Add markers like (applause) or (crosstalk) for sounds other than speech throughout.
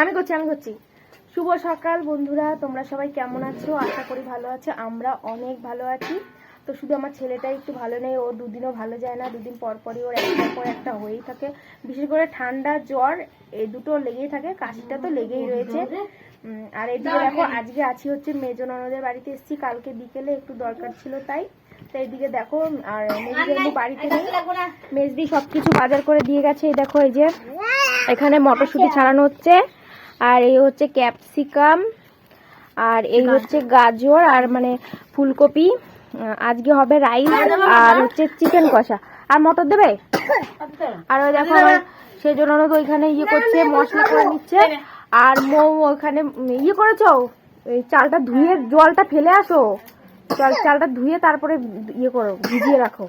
আমি করছি আমি করছি। শুভ সকাল বন্ধুরা তোমরা সবাই কেমন আছো? আশা করি ভালো আছো আমরা অনেক ভালো আছি। তো শুধু আমার ছেলেটাই একটু ভালো নেই ও দুদিনও ভালো যায় না দুদিন পর পরই ওর একটার পর একটা হয়েই থাকে। বিশেষ করে ঠান্ডা জ্বর এই দুটো লেগেই থাকে কাশিটা তো লেগেই রয়েছে। আর এদিকে দেখো আজকে আছি হচ্ছে মেজ ননদের বাড়িতে এসেছি কালকে বিকেলে একটু দরকার ছিল তাই। তো এইদিকে দেখো আর মেজদি বাড়িতে নেই। মেজদি সবকিছু বাজার করে দিয়ে গেছে এই দেখো এই যে। এখানে মটরশুঁটি ছাড়ানো হচ্ছে। আর এই হচ্ছে ক্যাপসিকাম আর এই হচ্ছে গাজর আর মানে ফুলকপি। আজকে হবে রাইস আর হচ্ছে চিকেন কষা। আর মটর দেবে? আর ওই দেখো সেই জন্য তো ওইখানে ইয়ে করছে মশলা করে নিচ্ছে। আর মৌ ওখানে ইয়ে করেছ? এই চালটা ধুয়ে জলটা ফেলে আসো। চাল চালটা ধুয়ে তারপরে ইয়ে করো ভিজিয়ে রাখো।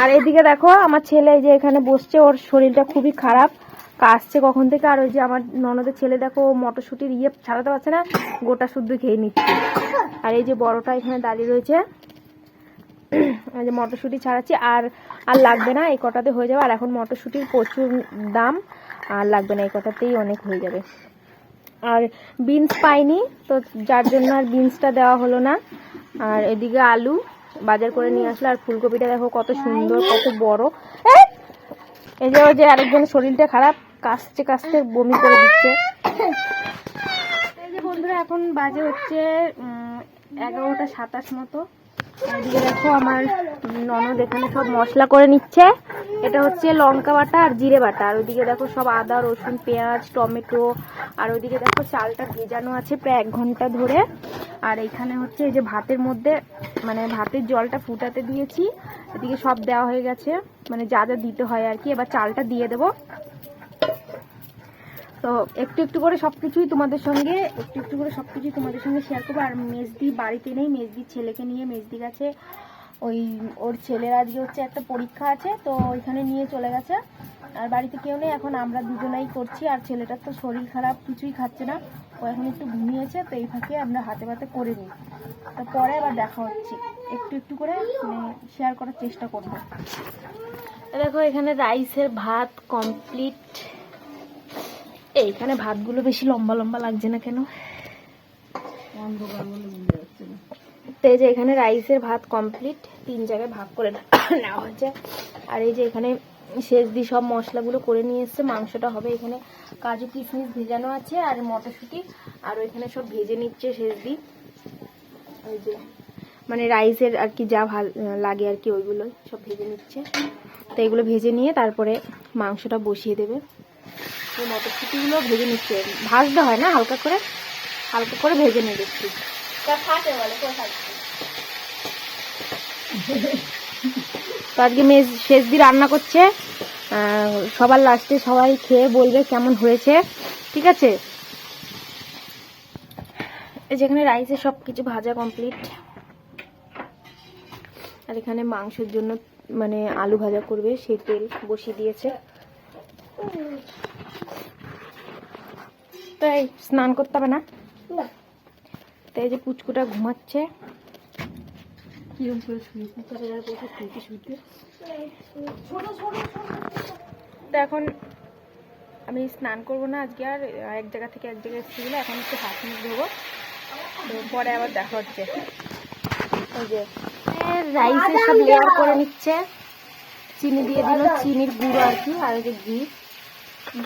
আর এদিকে দেখো আমার ছেলে যে এখানে বসছে ওর শরীরটা খুবই খারাপ। কাশছে কখন থেকে? আর ওই যে আমার ননদের ছেলে দেখো, মটরশুঁটির ইয়ে ছাড়াতে পারছে না, গোটা শুদ্ধ খেয়ে নিচ্ছে। আর এই যে বড়টা এখানে দাঁড়িয়ে রয়েছে যে মটরশুঁটি ছাড়াচ্ছি, আর আর লাগবে না, এই কটাতে হয়ে যাবে। আর এখন মটরশুঁটির প্রচুর দাম, আর লাগবে না, এই কটাতেই অনেক হয়ে যাবে। আর বিনস পাইনি, তো যার জন্য আর বিনসটা দেওয়া হলো না। আর এদিকে আলু বাজার করে নিয়ে আসলো, আর ফুলকপিটা দেখো কত সুন্দর, কত বড়। এই! যে ওই যে আরেকজন শরীরটা খারাপ। কাশতে বমি করে দিচ্ছে। বন্ধুরা, এখন বাজে হচ্ছে এগারোটা সাতাশ মতো। দেখো আমার ননদ এখানে সব মশলা করে নিচ্ছে। এটা হচ্ছে লঙ্কা বাটা আর জিরে বাটা। আর ওইদিকে দেখো সব আদা, রসুন, পেঁয়াজ, টমেটো, আর ওইদিকে দেখো চালটা ভেজানো আছে প্রায় এক ঘণ্টা ধরে। আর এখানে হচ্ছে এই যে ভাতের মধ্যে মানে ভাতের জলটা ফুটাতে দিয়েছি। এদিকে সব দেওয়া হয়ে গেছে। মানে যা যা দিতে হয় আর কি, এবার চালটা দিয়ে দেবো। তো একটু একটু করে সবকিছুই তোমাদের সঙ্গে, একটু একটু করে সবকিছুই তোমাদের সঙ্গে শেয়ার করব। আর মেজদি বাড়িতে নেই মেজদির ছেলেকে নিয়ে মেজদি গেছে। ওই ওর ছেলের আজকে হচ্ছে একটা পরীক্ষা আছে, তো ওইখানে নিয়ে চলে গেছে। আর বাড়িতে কেউ নেই, এখন আমরা দুজনাই করছি। আর ছেলেটার তো শরীর খারাপ, কিছুই খাচ্ছে না। ও এখন একটু ঘুমিয়েছে, তো এই ফাঁকে আমরা হাতে পাতে করে নিই। তো পরে আবার দেখা হচ্ছে। একটু একটু করে মানে শেয়ার করার চেষ্টা করব। দেখো, এখানে রাইসের ভাত কমপ্লিট এইখানে ভাতগুলো বেশি লম্বা লম্বা লাগছে না কেন? তো এই যে এখানে রাইসের ভাত কমপ্লিট তিন জায়গায় ভাগ করে (coughs) নেওয়া হয়েছে। আর এই যে এখানে শেষ দিয়ে সব মশলাগুলো করে নিয়ে এসছে, মাংসটা হবে এখানে কাজু কিশমিশ ভেজানো আছে আর মটরশুঁটি, আর ওইখানে সব ভেজে নিচ্ছে শেষ দি। ওই যে মানে রাইসের আর কি যা ভালো, লাগে আর কি ওইগুলো সব ভেজে নিচ্ছে। তো এগুলো ভেজে নিয়ে তারপরে মাংসটা বসিয়ে দেবে। এই মটরশুঁটিগুলো ভেজে নিচ্ছে। ভাজতে হয় না হালকা করে হালকা করে ভেজে নিয়ে দেখছি তো আজকে মেজ শেষ দিয়ে রান্না করছে। সবার লাস্টে সবাই খেয়ে বলবে কেমন হয়েছে। ঠিক আছে? যেখানে রাইসে সব কিছু ভাজা কমপ্লিট আর এখানে মাংসের জন্য মানে আলু ভাজা করবে সেই তেল বসিয়ে দিয়েছে। তাই স্নান করতে হবে না? তাই যে পুচকুটা ঘুমাচ্ছে। তো এখন আমি স্নান করব না আজকে আর এক জায়গা থেকে এক জায়গায় এসেছি বলে এখন একটু হাত মুখ ধোবো। তো পরে আবার দেখা হচ্ছে। ওই যে রাইসে সব লেয়ার করে নিচ্ছে। চিনি দিয়ে দিল চিনির গুঁড়ো আর কি আর ওই যে ঘি।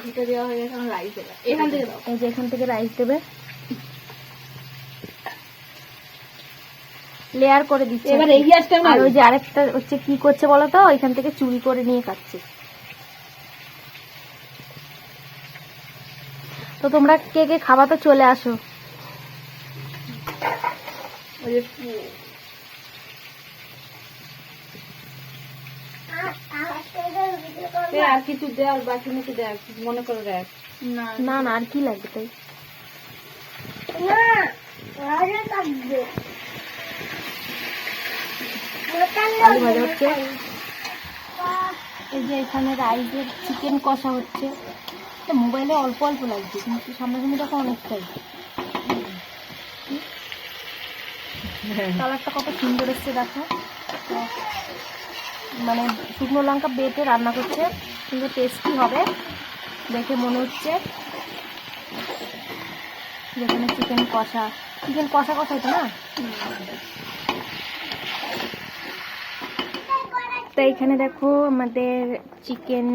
ঘিটা দেওয়া হয়ে গেছে রাইস দেবে। এখান থেকে দাও। এই যে এখান থেকে রাইস দেবে। লেয়ার করে দিচ্ছে। এবার এই গ্যাসটা আর ওই যে আরেকটা হচ্ছে কি করছে বলো তো? ওইখান থেকে চুরি করে নিয়ে খাচ্ছে। তো তোমরা কে কে খাবা তো চলে আসো। আর কিছু দেওয়ার বাকি নাকি দেখ মনে করে দেখ না না আর কি লাগবে তাই? আলু ভাজা হচ্ছে? এই যে এখানে রাইসের চিকেন কষা হচ্ছে। মোবাইলে অল্প অল্প লাগছে কিন্তু সামনাসামনি দেখো অনেকটাই। কালারটা কত সুন্দর এসছে দেখো। মানে শুকনো লঙ্কা বেটে রান্না করছে, কিন্তু টেস্টি হবে, দেখে মনে হচ্ছে যেখানে চিকেন কষা। চিকেন কষা কষাই তো না? তো এখানে দেখো আমাদের চিকেন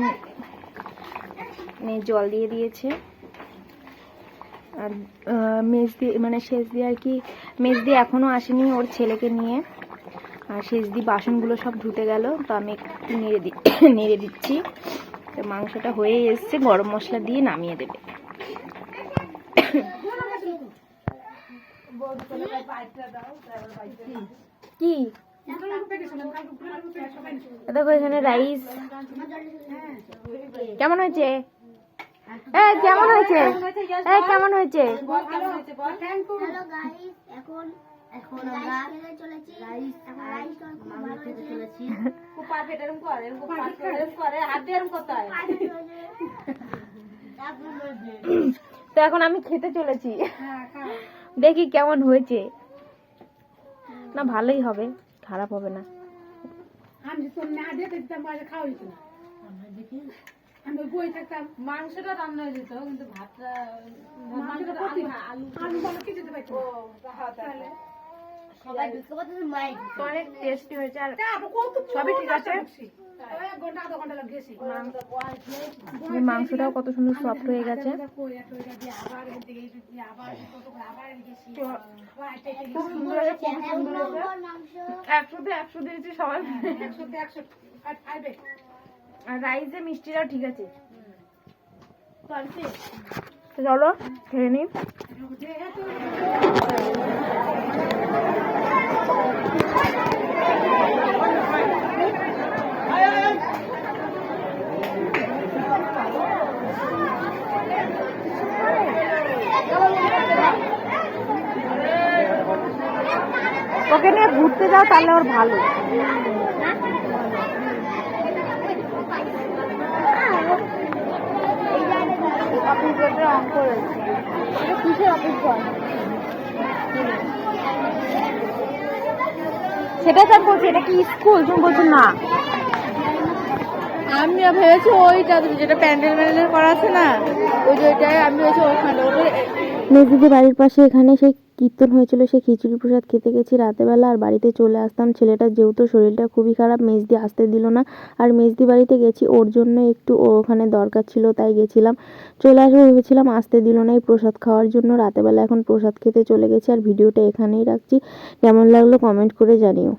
জল দিয়ে দিয়েছে। আর মেজ দিয়ে মানে শেষ দিয়ে আর কি, মেজ দিয়ে এখনও আসেনি ওর ছেলেকে নিয়ে। আর দিয়ে বাসনগুলো সব ধুতে গেল, তো আমি একটু নেড়ে দি, (coughs) নেড়ে দিচ্ছি। তো মাংসটা হয়ে এসছে, গরম মশলা দিয়ে নামিয়ে দেবে। (coughs) কি? দেখো এখানে রাইস। কেমন হয়েছে? কেমন হয়েছে? কেমন হয়েছে? এখন এখন আমরা চলেছি। এখন রাইস মামা খেতে চলেছি। খুব পারফেক্ট এরকম করে এরকম পারফেক্ট এরকম করে হাত দিয়ে এরকম করতে হয়। (coughs) তো এখন আমি খেতে চলেছি। দেখি কেমন হয়েছে। না ভালোই হবে খারাপ হবে না। মাংসটা রান্না হয়ে যেত কিন্তু ভাতটা আলু আলু হ্যাঁ, পড়তেছে মাইক অনেক টেস্টি হয়েছে আর সবই ঠিক আছে। মাংসটাও কত সুন্দর সফট হয়ে গেছে। খুব সুন্দর হয়েছে সুন্দর হয়েছে। মাংস। একশোতে একশো দিয়েছি সবাই। আর রাইসে মিষ্টিটাও ঠিক আছে। তো চলো খেয়ে নিই ওকে নিয়ে ঘুরতে যাও তাহলে ওর ভালো অফিস অফিস সেটা বলছি, এটা কি স্কুল? তুমি বলছো না। আমি ভেবেছি ওইটা যেটা প্যান্ডেল ম্যান্ডেল করা আছে না, ওই যে ওইটাই আমি ভেবেছি ওখানে ওটা মেজদিদের বাড়ির পাশে এখানে সেই কীর্তন হয়েছিল, সেই খিচুড়ি প্রসাদ খেতে গেছি রাতেবেলা আর বাড়িতে চলে আসতাম, ছেলেটার যেহেতু শরীরটা খুবই খারাপ, মেজদি আসতে দিল না। আর মেজদি বাড়িতে গেছি, ওর জন্য একটু ওখানে দরকার ছিল, তাই গেছিলাম। চলে আসব ভেবেছিলাম, আসতে দিল না এই প্রসাদ খাওয়ার জন্য। রাতেবেলা এখন প্রসাদ খেতে চলে গেছি আর ভিডিওটা এখানেই রাখছি। কেমন লাগল কমেন্ট করে জানিও।